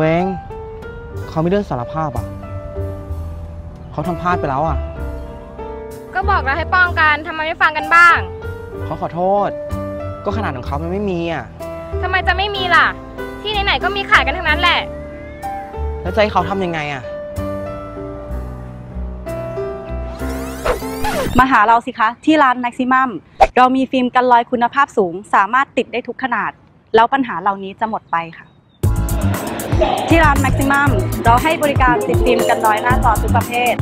ตัวเอง เขาไม่เรื่องสารภาพอะ เขาทำพลาดไปแล้วอะ ก็บอกแล้วให้ป้องกันทำไมไม่ฟังกันบ้าง เขาขอโทษ ก็ขนาดของเขามันไม่มีอะทำไมจะไม่มีล่ะ ที่ไหนๆก็มีขายกันทั้งนั้นแหละ แล้วจะให้เขาทำยังไงอะ มาหาเราสิคะ ที่ร้าน Maximum เรามีฟิล์มกันรอยคุณภาพสูง สามารถติดได้ทุกขนาด แล้วปัญหาเหล่านี้จะหมดไปค่ะ ที่ร้าน Maximum เราให้บริการติดฟิล์มกันรอยหน้าจอทุกประเภท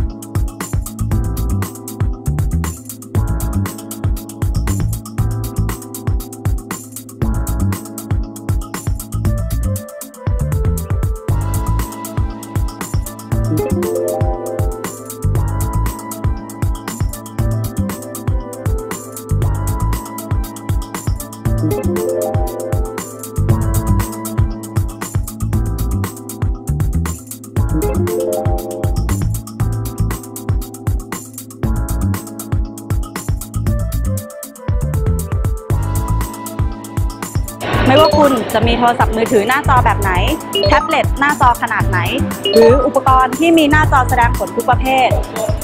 ไม่ว่าคุณจะมีโทรศัพท์มือถือหน้าจอแบบไหน แท็บเล็ตหน้าจอขนาดไหน หรืออุปกรณ์ที่มีหน้าจอแสดงผลทุกประเภท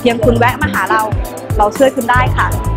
เพียงคุณแวะมาหาเรา เราช่วยคุณได้ค่ะ